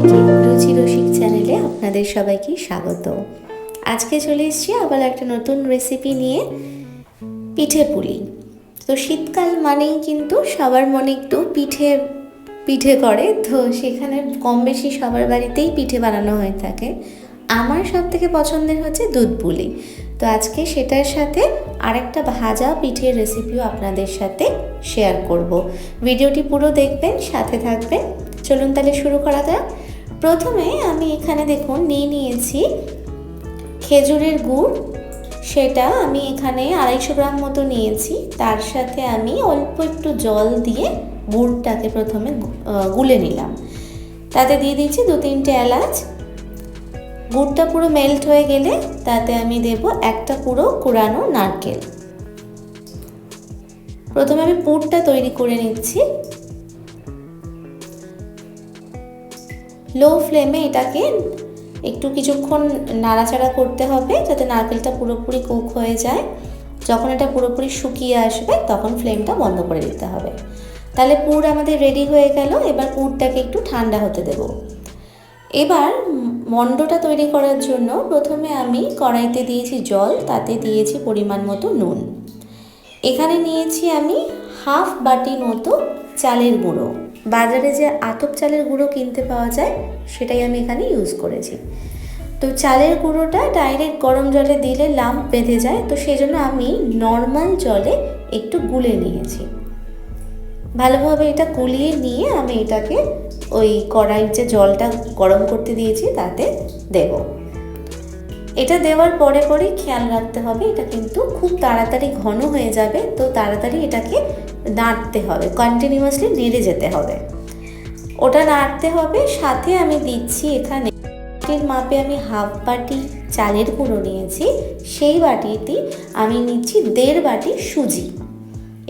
সবাইকে চ্যানেলে আপনাদের সবাইকে স্বাগত। আজকে চলে এসেছি আবার একটা নতুন রেসিপি নিয়ে পিঠে পুলি। তো শীতকাল মানেই কিন্তু সবার মনে একটু পিঠে পিঠে করে। তো সেখানে কম বেশি সবার বাড়িতেই পিঠে বানানো হয়ে থাকে। আমার সব থেকে পছন্দের হচ্ছে দুধ পুলি। তো আজকে সেটার সাথে আরেকটা ভাজা পিঠের রেসিপিও আপনাদের সাথে শেয়ার করব। ভিডিওটি পুরো দেখবেন, সাথে থাকবেন। চলুন তাহলে শুরু করা যাক। প্রথমে আমি এখানে দেখুন নিয়ে নিয়েছি খেজুরের গুড়। সেটা আমি এখানে আড়াইশো গ্রাম মতো নিয়েছি। তার সাথে আমি অল্প একটু জল দিয়ে গুড়টাকে প্রথমে গুলে নিলাম। তাতে দিয়ে দিচ্ছি দু তিনটে এলাচ। গুড়টা পুরো মেল্ট হয়ে গেলে তাতে আমি দেব একটা পুরো কুড়ানো নারকেল। প্রথমে আমি পুরটা তৈরি করে নিচ্ছি। লো ফ্লেমে এটাকে একটু কিছুক্ষণ নাড়াচাড়া করতে হবে যাতে নারকেলটা পুরোপুরি কুক হয়ে যায়। যখন এটা পুরোপুরি শুকিয়ে আসবে, তখন ফ্লেমটা বন্ধ করে দিতে হবে। তাহলে পুর আমাদের রেডি হয়ে গেল, এবার পুরটাকে একটু ঠান্ডা হতে দেব। এবার মণ্ডটা তৈরি করার জন্য প্রথমে আমি কড়াইতে দিয়েছি জল, তাতে দিয়েছি পরিমাণ মতো নুন। এখানে নিয়েছি আমি হাফ বাটি মতো চালের গুঁড়ো। বাজারে যে আতপ চালের গুঁড়ো কিনতে পাওয়া যায়, সেটাই আমি এখানে ইউজ করেছি। তো চালের গুঁড়োটা ডাইরেক্ট গরম জলে দিলে লাম্প বেঁধে যায়, তো সেই জন্য আমি নর্মাল জলে একটু গুলে নিয়েছি। ভালোভাবে এটা গুলিয়ে নিয়ে আমি এটাকে ওই কড়াইয়ের যে জলটা গরম করতে দিয়েছি, তাতে দেবো। এটা দেওয়ার পরে পরেই খেয়াল রাখতে হবে, এটা কিন্তু খুব তাড়াতাড়ি ঘন হয়ে যাবে, তো তাড়াতাড়ি এটাকে নাড়তে হবে কন্টিনিউয়াসলি নেড়ে যেতে হবে। ওটা নাড়তে হবে, সাথে আমি দিচ্ছি এখানে বাটির মাপে আমি হাফ বাটি চালের গুঁড়ো নিয়েছি, সেই বাটিতে আমি নিচ্ছি দেড় বাটি সুজি।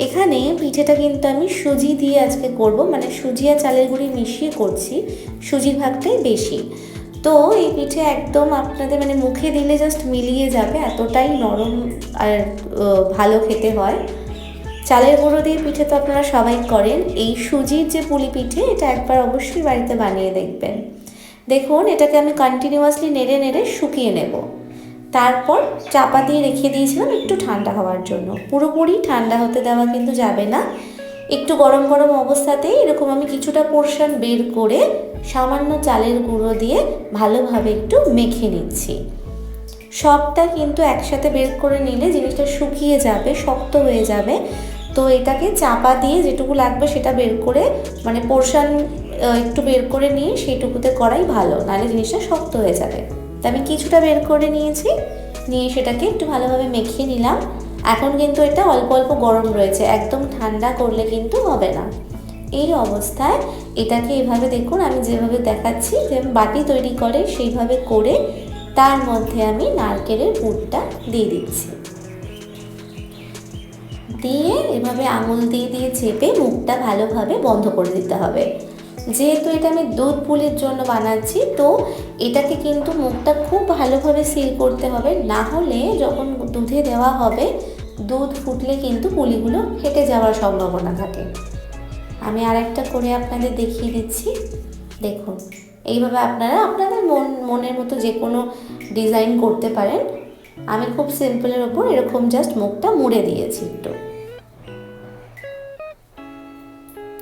এখানে পিঠেটা কিন্তু আমি সুজি দিয়ে আজকে করব মানে সুজি আর চালের গুঁড়ি মিশিয়ে করছি সুজির ভাগটাই বেশি। তো এই পিঠে একদম আপনাদের মানে মুখে দিলে জাস্ট মিলিয়ে যাবে, এতটাই নরম আর ভালো খেতে হয়। চালের গুঁড়ো দিয়ে পিঠে তো আপনারা সবাই করেন। এই সুজির যে পুলি পিঠে, এটা একবার অবশ্যই বাড়িতে বানিয়ে দেখবেন। দেখুন, এটাকে আমি কন্টিনিউয়াসলি নেড়ে নেড়ে শুকিয়ে নেব। তারপর চাপা দিয়ে রেখে দিয়েছিলাম একটু ঠান্ডা হওয়ার জন্য। পুরোপুরি ঠান্ডা হতে দেওয়া কিন্তু যাবে না। একটু গরম গরম অবস্থাতেই এরকম আমি কিছুটা পোর্শন বের করে সামান্য চালের গুঁড়ো দিয়ে ভালোভাবে একটু মেখে নিচ্ছি। সবটা কিন্তু একসাথে বের করে নিলে জিনিসটা শুকিয়ে যাবে, শক্ত হয়ে যাবে। তো এটাকে চাপা দিয়ে যেটুকু লাগবে সেটা বের করে মানে পোর্শন একটু বের করে নিয়ে সেইটুকুতে করাই ভালো, নাহলে জিনিসটা শক্ত হয়ে যাবে। তো আমি কিছুটা বের করে নিয়েছি, নিয়ে সেটাকে একটু ভালোভাবে মেখে নিলাম। এখন কিন্তু এটা অল্প অল্প গরম রয়েছে, একদম ঠান্ডা করলে কিন্তু হবে না। এই অবস্থায় এটাকে এভাবে দেখুন, আমি যেভাবে দেখাচ্ছি যে বাটি তৈরি করে সেইভাবে করে তার মধ্যে আমি নারকেলের পুরটা দিয়ে দিচ্ছি। দিয়ে এভাবে আঙুল দিয়ে দিয়ে চেপে মুখটা ভালোভাবে বন্ধ করে দিতে হবে। যেহেতু এটা আমি দুধ পুলির জন্য বানাচ্ছি, তো এটাকে কিন্তু মুখটা খুব ভালোভাবে সিল করতে হবে। না হলে যখন দুধে দেওয়া হবে, দুধ ফুটলে কিন্তু পুলিগুলো ফেটে যাওয়ার সম্ভাবনা থাকে। আমি আরেকটা করে আপনাদের দেখিয়ে দিচ্ছি। দেখুন, এইভাবে আপনারা আপনাদের মন, মনের মতো যে কোনো ডিজাইন করতে পারেন। আমি খুব সিম্পলের ওপর এরকম জাস্ট মুখটা মুড়ে দিয়েছি একটু।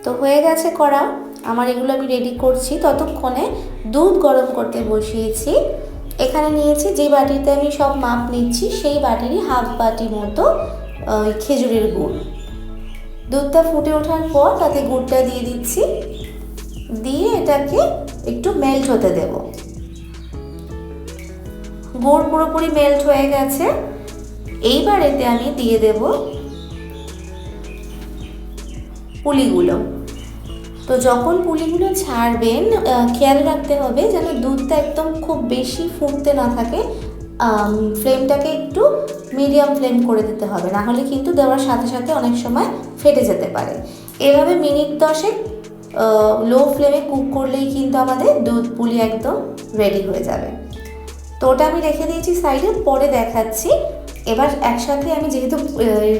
তো হয়ে গেছে করা। আমার এগুলো আমি রেডি করছি। ততক্ষণে দুধ গরম করতে বসিয়েছি। এখানে নিয়েছি যে বাটিতে আমি সব মাপ নিচ্ছি, সেই বাটিরই হাফ বাটি মতো ওই খেজুরের গুড়। দুধটা ফুটে ওঠার পর তাতে গুড়টা দিয়ে দিচ্ছি। দিয়ে এটাকে একটু মেল্ট হতে দেব। গুড় পুরোপুরি মেল্ট হয়ে গেছে। এইবার এতে আমি দিয়ে দেব পুলিগুলো। তো যখন পুলিগুলো ছাড়বেন খেয়াল রাখতে হবে যেন দুধটা একদম খুব বেশি ফুটতে না থাকে। ফ্লেমটাকে একটু মিডিয়াম ফ্লেম করে দিতে হবে। না হলে কিন্তু দেওয়ার সাথে সাথে অনেক সময় ফেটে যেতে পারে। এভাবে মিনিট দশেক লো ফ্লেমে কুক করলেই কিন্তু আমাদের দুধ পুলি একদম রেডি হয়ে যাবে। তো ওটা আমি রেখে দিয়েছি সাইডে, পরে দেখাচ্ছি। এবার একসাথে আমি যেহেতু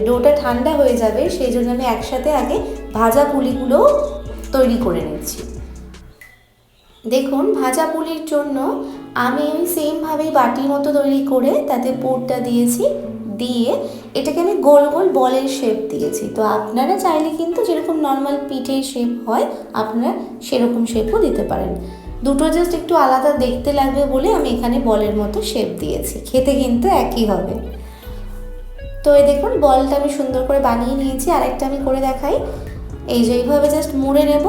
ডোটা ঠান্ডা হয়ে যাবে, সেই জন্য আমি একসাথে আগে ভাজা পুলিগুলো তৈরি করে নিচ্ছি। দেখুন, ভাজা পুলির জন্য আমি ওই সেমভাবেই বাটির মতো তৈরি করে তাতে পুরটা দিয়েছি, দিয়ে এটাকে আমি গোল গোল বলের শেপ দিয়েছি। তো আপনারা চাইলে কিন্তু যেরকম নর্মাল পিঠের শেপ হয়, আপনারা সেরকম শেপও দিতে পারেন। দুটো জাস্ট একটু আলাদা দেখতে লাগবে বলে আমি এখানে বলের মতো শেপ দিয়েছি। খেতে কিন্তু একই হবে। তো এই দেখুন, বলটা আমি সুন্দর করে বানিয়ে নিয়েছি। আরেকটা আমি করে দেখাই। এই যে এইভাবে জাস্ট মুড়ে নেব,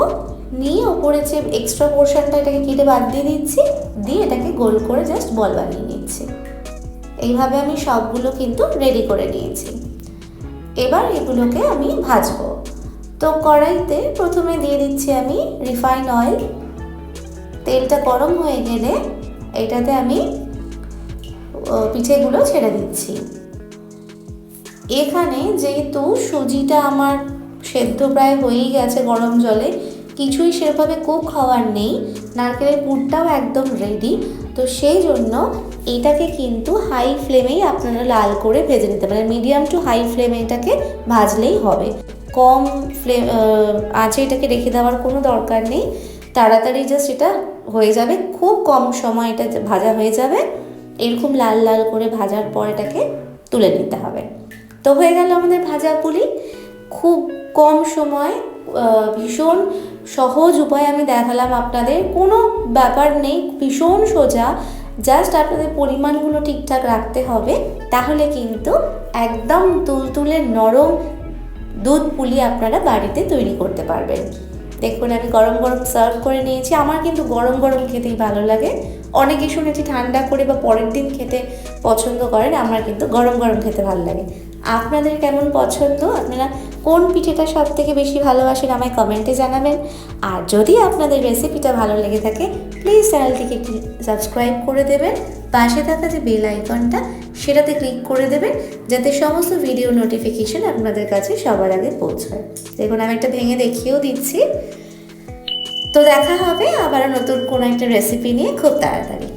নিয়ে ওপরে যে এক্সট্রা পোর্শনটা এটাকে কেটে বাদ দিয়ে দিচ্ছি, দিয়ে এটাকে গোল করে জাস্ট বল বানিয়ে নিচ্ছি। এইভাবে আমি সবগুলো কিন্তু রেডি করে নিয়েছি। এবার এগুলোকে আমি ভাজবো। তো কড়াইতে প্রথমে দিয়ে দিচ্ছি আমি রিফাইন অয়েল তেলটা গরম হয়ে গেলে এটাতে আমি পিঠেগুলো ছেড়ে দিচ্ছি। এখানে যেহেতু সুজিটা আমার সেদ্ধ প্রায় হয়েই গেছে গরম জলে। কিছুই সেভাবে কুক হওয়ার নেই। নারকেলের পুরটাও একদম রেডি তো সেই জন্য এটাকে কিন্তু হাই ফ্লেমেই আপনারা লাল করে ভেজে নিতে পারেন। মিডিয়াম টু হাই ফ্লেমে এটাকে ভাজলেই হবে। কম ফ্লেম আঁচে এটাকে রেখে দেওয়ার কোনো দরকার নেই। তাড়াতাড়ি জাস্ট এটা হয়ে যাবে। খুব কম সময় এটা ভাজা হয়ে যাবে। এরকম লাল লাল করে ভাজার পর এটাকে তুলে নিতে হবে। তো হয়ে গেল আমাদের ভাজা পুলি। খুব কম সময় ভীষণ সহজ উপায় আমি দেখালাম আপনাদের। কোনো ব্যাপার নেই, ভীষণ সোজা। জাস্ট আপনাদের পরিমাণগুলো ঠিকঠাক রাখতে হবে। তাহলে কিন্তু একদম তুলতুলে নরম দুধ পুলি আপনারা বাড়িতে তৈরি করতে পারবেন। দেখুন, আমি গরম গরম সার্ভ করে নিয়েছি। আমার কিন্তু গরম গরম খেতেই ভালো লাগে। অনেকে শুনেছি ঠান্ডা করে বা পরের দিন খেতে পছন্দ করেন, আমার কিন্তু গরম গরম খেতে ভালো লাগে। আপনাদের কেমন পছন্দ? আপনারা কোন পিঠেটা সব থেকে বেশি ভালোবাসেন আমায় কমেন্টে জানাবেন। আর যদি আপনাদের রেসিপিটা ভালো লেগে থাকে প্লিজ চ্যানেলটিকে একটি সাবস্ক্রাইব করে দেবেন। পাশে থাকা যে বেল আইকনটা সেটাতে ক্লিক করে দেবেন, যাতে সমস্ত ভিডিও নোটিফিকেশন আপনাদের কাছে সবার আগে পৌঁছায়। দেখুন, আমি একটা ভেঙে দেখিয়েও দিচ্ছি। তো দেখা হবে আবার নতুন কোনো একটা রেসিপি নিয়ে খুব তাড়াতাড়ি।